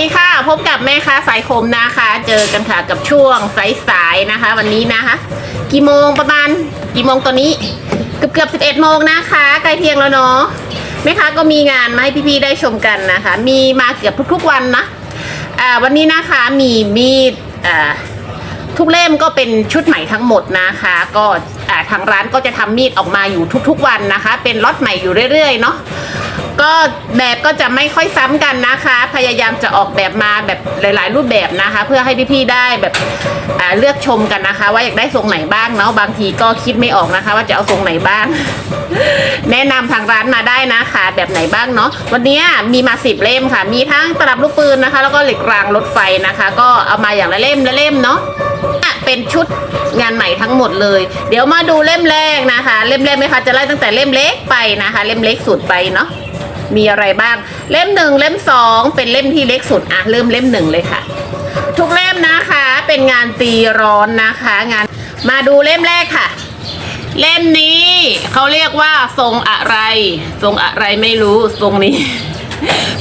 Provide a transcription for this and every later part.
ดีค่ะ พบกับแม่ค้าสายคมนะคะ เจอกันค่ะกับช่วงสายๆนะคะ วันนี้นะคะ กี่โมงประมาณกี่โมงตอนนี้เกือบเกือบสิบเอ็ดโมงนะคะใกล้เที่ยงแล้วเนาะแม่ค้าก็มีงานมาให้พี่ๆได้ชมกันนะคะ มีมาเกือบทุกๆวันนะอ่าวันนี้นะคะมีมีดอ่าทุกเล่มก็เป็นชุดใหม่ทั้งหมดนะคะ ก็ทางร้านก็จะทำมีดออกมาอยู่ทุกๆวันนะคะ เป็นล็อตใหม่อยู่เรื่อยๆเนาะ ก็แบบก็จะไม่ค่อยซ้ำกันนะคะ พยายามจะออกแบบมาแบบหลาย ๆ รูปแบบนะคะ เพื่อให้พี่ๆได้แบบอ่าเลือกชมกันนะคะ ว่าอยากได้ทรงไหนบ้างเนาะบางทีก็คิดไม่ออกนะคะ ว่าจะเอาทรงไหนบ้าง แนะนำทางร้านมาได้นะคะ แบบไหนบ้างเนาะวันนี้มีมาสิบเล่มค่ะ มีทั้งตลับลูกปืนนะคะ แล้วก็เหล็กรางรถไฟนะคะ ก็เอามาอย่างละเล่มละเล่มเนาะอะเป็นชุดงานใหม่ทั้งหมดเลย เดี๋ยวมาดูเล่มแรกนะคะ เล่มแรกไหมคะจะไล่ตั้งแต่เล่มเล็กไปนะคะ เล่มเล็กสุดไปเนาะ มีอะไรบ้าง เล่มหนึ่งเล่มสองเป็นเล่มที่เล็กสุดอะเริ่มเล่มหนึ่งเลยค่ะ ทุกเล่มนะคะเป็นงานตีร้อนนะคะ งานมาดูเล่มแรกค่ะ เล่มนี้เขาเรียกว่าทรงอะไร ทรงอะไรไม่รู้ทรงนี้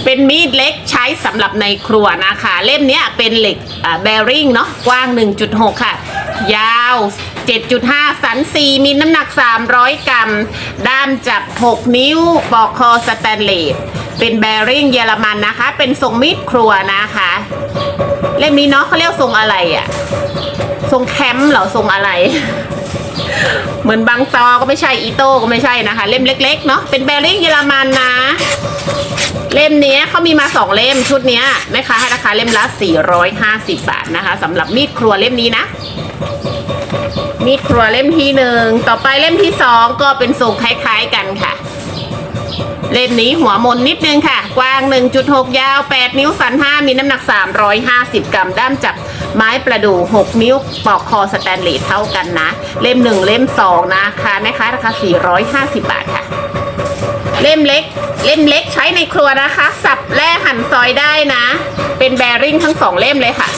เป็นมีดเล็กใช้สำหรับในครัวนะคะ เล่มนี้เป็นเหล็กแบริ่งเนาะกว้าง 1.6 ค่ะ ยาว 7.5 สัน 4มิลน้ำหนัก 300 กรัม ด้ามจับ 6 นิ้ว ปอกคอสแตนเลส เป็นแบริ่งเยอรมันนะคะ เป็นทรงมีดครัวนะคะ เล่มนี้เนาะเขาเรียกทรงอะไรอะทรงแคมป์เหรอทรงอะไร เหมือนบางตอก็ไม่ใช่อีโต้ก็ไม่ใช่นะคะ เล่มเล็ก ๆ เนาะ เป็นแบริ่งเยอรมันนะ เล่มนี้เขามีมาสองเล่มชุดนี้แม่ค้าให้ราคาเล่มละ 450 บาทนะคะสำหรับมีดครัวเล่มนี้นะ มีดครัวเล่มที่หนึ่งต่อไปเล่มที่สองก็เป็นทรงคล้ายๆกันค่ะ เล่มนี้หัวมนนิดนึงค่ะ กว้าง 1.6 ยาว 8 นิ้วสัน 5 มีน้ำหนัก 350 กรัม ด้ามจับไม้ประดู่6นิ้วปอกคอสแตนเลสเท่ากันนะ เล่ม 1 เล่ม 2 นะคะแม่ค้าราคา 450 บาทค่ะ เล่มเล็ก เล่มเล็กใช้ในครัวนะคะ สับแล่หั่นซอยได้นะ เป็นแบริ่งทั้งสองเล่มเลยค่ะ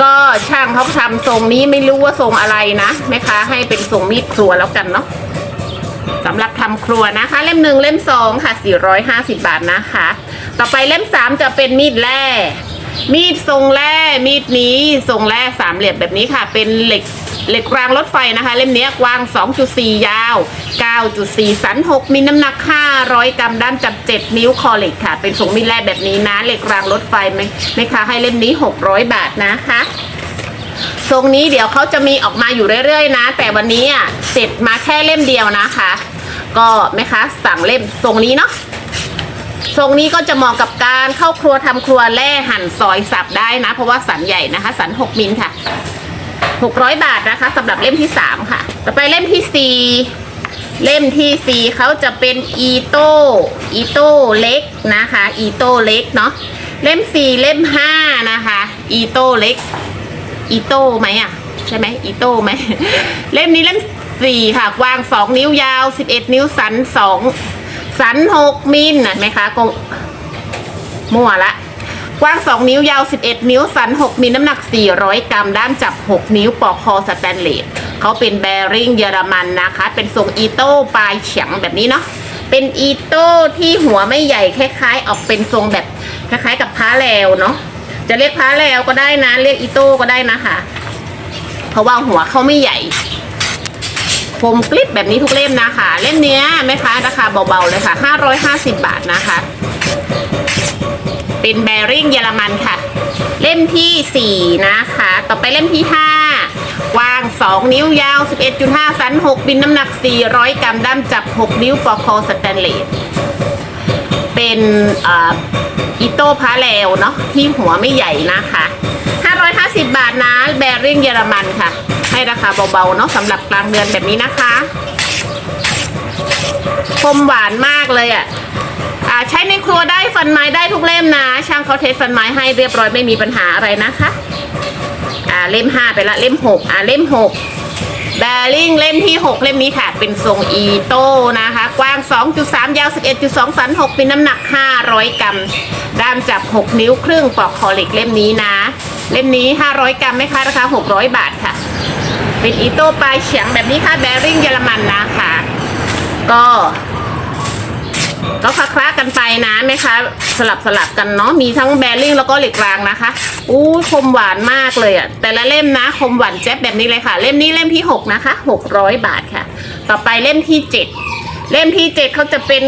ก็ช่างเขาทำทรงนี้ไม่รู้ว่าทรงอะไรนะแม่ค้าให้เป็นทรงมีดครัวแล้วกันเนาะสำหรับทำครัวนะคะ เล่มหนึ่งเล่มสองค่ะ 450 บาทนะคะ ต่อไปเล่มสามจะเป็นมีดแร่มีดทรงแร่มีดนี้ทรงแร่สามเหลี่ยมแบบนี้ค่ะ เป็นเหล็ก เหล็กรางรถไฟนะคะ เล่มนี้กว้าง 2.4 ยาว 9.4 สัน 6 มีน้ำหนัก 500 กรัมด้ามจับ 7 นิ้วคอเหล็กค่ะ เป็นทรงมีแร่แบบนี้นะ เหล็กรางรถไฟไหมไหมคะให้เล่มนี้ 600 บาทนะคะทรงนี้เดี๋ยวเขาจะมีออกมาอยู่เรื่อยๆ นะ แต่วันนี้อะเสร็จมาแค่เล่มเดียวนะคะ ก็แม่ค้าสั่งเล่มทรงนี้เนาะทรงนี้ก็จะเหมาะกับการเข้าครัวทำครัวแล่หั่นซอยสับได้นะ เพราะว่าสันใหญ่นะคะ สัน 6 มิลค่ะ 600 บาทนะคะสำหรับเล่มที่ 3 ค่ะ ต่อไปเล่มที่ 4 เล่มที่ 4เขาจะเป็นอีโต้อีโต้เล็กนะคะอีโต้เล็กเนาะเล่ม 4 เล่ม 5 นะคะอีโต้เล็กอีโต้ไหมอะใช่ไหมอีโต้ไหมเล่มนี้เล่มสี่ค่ะ กว้างสองนิ้วยาวสิบเอ็ดนิ้วสันสองสันหกมิลนะไหมคะกงมั่วละ กว้าง 2 นิ้วยาว 11 นิ้ว สัน 6มิลน้ำหนัก 400 กรัม ด้ามจับ 6 นิ้ว ปอกคอสแตนเลสเขาเป็นแบริ่งเยอรมันนะคะ เป็นทรงอีโต้ปลายเฉียงแบบนี้เนาะ เป็นอีโต้ที่หัวไม่ใหญ่คล้ายๆ ออกเป็นทรงแบบคล้ายๆ กับพ้าแล้วเนาะ จะเรียกพ้าแล้วก็ได้นะ เรียกอีโต้ก็ได้นะคะ เพราะว่าหัวเขาไม่ใหญ่คมกลิบแบบนี้ทุกเล่มนะคะ เล่มเนี้ยไหมคะราคาเบาๆเลยค่ะ 550 บาทนะคะ เป็นแบริ่งเยอรมันค่ะ เล่มที่ 4 นะคะ ต่อไปเล่มที่5กว้าง 2 นิ้วยาว 11.5 สัน 6 บินน้ำหนัก 400 กรัมด้ามจับ 6 นิ้วปอกคอสแตนเลสเป็นอ,อิโต้พาแลวเนาะที่หัวไม่ใหญ่นะคะ 550 บาทนะแบริ่งเยอรมันค่ะ ให้ราคาเบาๆเนาะสำหรับกลางเดือนแบบนี้นะคะคมหวานมากเลยอะ่ะ อ่าใช้ในครัวได้ฟันไม้ได้ทุกเล่มนะ ช่างเขาเทสฟันไม้ให้เรียบร้อยไม่มีปัญหาอะไรนะคะอ่าเล่มห้าไปละเล่มหกอ่าเล่มหกแบริ่งเล่มที่ 6 เล่มนี้ค่ะ เป็นทรงอีโต้นะคะ กว้าง 2.3 ยาว 11.2 สัน6เป็นน้ำหนัก 500 กรัม ด้ามจับ 6 นิ้วครึ่งปอกคอเหล็กเล่มนี้นะ เล่มนี้ 500 กรัมไหมคะราคา 600 บาทค่ะ เป็นอีโต้ปลายเฉียงแบบนี้ค่ะ แบริ่งเยอรมันนะคะ ก็ก็คละคละ กันไปนะแม่ค้าสลับสลับกันเนาะมีทั้งแบริ่งแล้วก็เหล็กรางนะคะอู้คมหวานมากเลยอะแต่ละเล่มนะคมหวานแจ๊บแบบนี้เลยค่ะ เล่มนี้เล่มที่หกนะคะหกร้อยบาทค่ะ ต่อไปเล่มที่เจ็ดเล่มที่เจ็ดเขาจะเป็น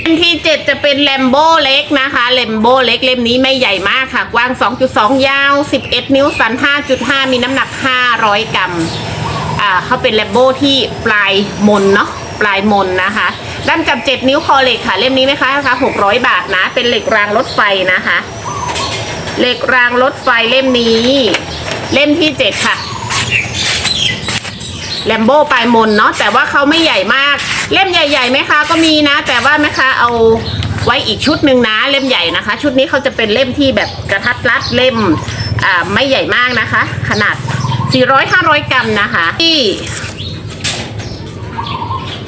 เล่มที่ 7 จะเป็นแลมโบเล็กนะคะแลมโบเล็กเล่มนี้ไม่ใหญ่มากค่ะ กว้าง 2.2 ยาว 11 นิ้วสัน 5.5 มีน้ำหนัก 500 กรัมอ่าเขาเป็นแลมโบที่ปลายมนเนาะ ปลายมนนะคะด้ามจับ7นิ้วคอเหล็กค่ะ เล่มนี้ไหมคะราคา600บาทนะ เป็นเหล็กรางรถไฟนะคะ เหล็กรางรถไฟเล่มนี้ เล่มที่7ค่ะแลมโบ้ปลายมนเนาะแต่ว่าเขาไม่ใหญ่มาก เล่มใหญ่ๆไหมคะก็มีนะ แต่ว่าแม่ค้าเอาไว้อีกชุดหนึ่งนะเล่มใหญ่นะคะ ชุดนี้เขาจะเป็นเล่มที่แบบกระทัดรัดเล่มอ่าไม่ใหญ่มากนะคะ ขนาด 400-500 กรัมนะคะ ที่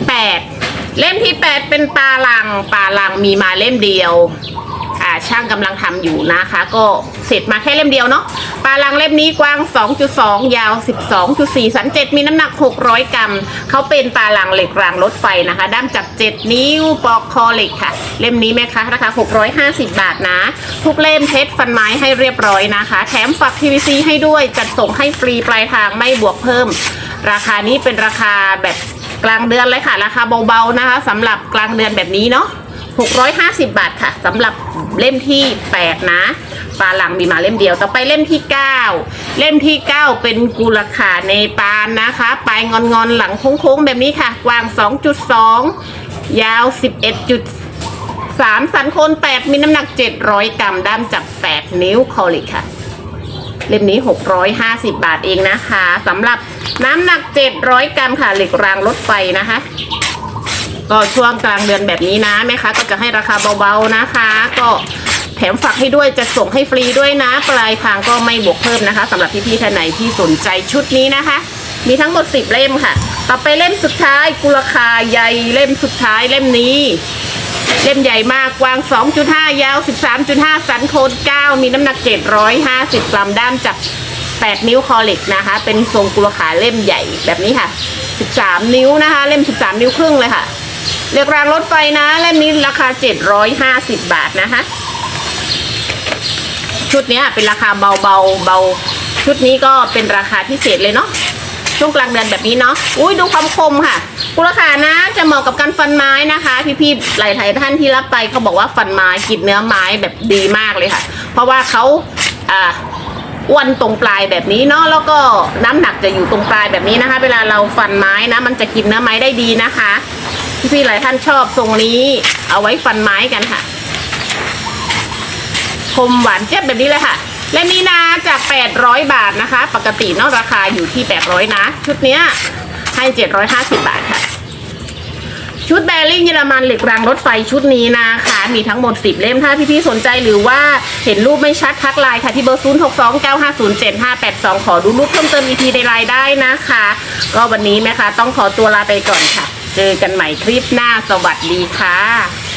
8เล่มที่8เป็นปลาลังปลาลังมีมาเล่มเดียวอ่าช่างกำลังทำอยู่นะคะ ก็เสร็จมาแค่เล่มเดียวเนาะปลาลังเล่มนี้กว้าง 2.2 ยาว 12.4สัน7มีน้ำหนัก 600 กรัมเขาเป็นปลาลังเหล็กรางรถไฟนะคะ ด้ามจับ 7 นิ้วปอกคอเหล็กค่ะ เล่มนี้ไหมคะราคา 650 บาทนะ ทุกเล่มเพชรฟันไม้ให้เรียบร้อยนะคะ แถมฝัก PVC ให้ด้วยจัดส่งให้ฟรีปลายทางไม่บวกเพิ่ม ราคานี้เป็นราคาแบบ กลางเดือนเลยค่ะ ราคาเบาๆนะคะสำหรับกลางเดือนแบบนี้เนาะ650 บาทค่ะสำหรับเล่มที่ 8 นะปลาหลังมีมาเล่มเดียว ต่อไปเล่มที่ 9 เล่มที่ 9 เป็นกุลขาเนปาลนะคะ ปลายงอนๆหลังโค้งๆ แบบนี้ค่ะ กว้าง 2.2 ยาว 11.3 สันโคน8 มีน้ำหนัก 700 กรัม ด้ามจับ 8 นิ้วคอลิกค่ะ เล่มนี้ 650 บาทเองนะคะสำหรับ น้ำหนัก 700 กรัมค่ะเหล็กรางรถไฟนะคะ ก็ช่วงกลางเดือนแบบนี้นะแม่ค้าก็จะให้ราคาเบาๆนะคะ ก็แถมฝากให้ด้วยจะส่งให้ฟรีด้วยนะ ปลายทางก็ไม่บวกเพิ่มนะคะสำหรับพี่ๆท่านไหนที่สนใจชุดนี้นะคะ มีทั้งหมด 10 เล่มค่ะ ต่อไปเล่มสุดท้ายกุลคาใหญ่เล่มสุดท้ายเล่มนี้ เล่มใหญ่มากกว้าง 2.5 ยาว 13.5 สันโคน9มีน้ำหนัก 750 กรัมด้ามจับ 8 นิ้วคอเหล็กนะคะ เป็นทรงกุลขาเล่มใหญ่แบบนี้ค่ะ 13 นิ้วนะคะ เล่ม 13 นิ้วครึ่งเลยค่ะเรียกรางรถไฟนะ เล่มนี้ราคา 750 บาทนะคะ ชุดนี้เป็นราคาเบาเบาเบา ชุดนี้ก็เป็นราคาพิเศษเลยเนาะช่วงกลางเดือนแบบนี้เนาะ อุ้ยดูความคมค่ะ กุลขานะจะเหมาะกับการฟันไม้นะคะ พี่ๆ หลายๆท่านที่รับไปเขาบอกว่าฟันไม้กินเนื้อไม้แบบดีมากเลยค่ะ เพราะว่าเขาอ่า อ้วนตรงปลายแบบนี้เนาะแล้วก็น้ำหนักจะอยู่ตรงปลายแบบนี้นะคะ เวลาเราฟันไม้นะมันจะกินเนื้อไม้ได้ดีนะคะพี่ๆหลายท่านชอบทรงนี้ เอาไว้ฟันไม้กันค่ะคมหวานเจี๊ยบแบบนี้เลยค่ะ และนี้นะจาก 800 บาทนะคะ ปกติเนาะราคาอยู่ที่ 800 นะ ชุดเนี้ยให้ 750 บาทค่ะ ชุดแบริ่งเยอรมันเหล็กรางรถไฟชุดนี้นะคะ มีทั้งหมด 10 เล่มถ้าพี่ๆสนใจหรือว่าเห็นรูปไม่ชัดทักไลน์ค่ะที่เบอร์ 0 6 2 9 5 0 7 5 8 2 ขอดูรูปเพิ่มเติมอีกทีในไลน์ได้นะคะ ก็วันนี้แม่คะต้องขอตัวลาไปก่อนค่ะ เจอกันใหม่คลิปหน้าสวัสดีค่ะ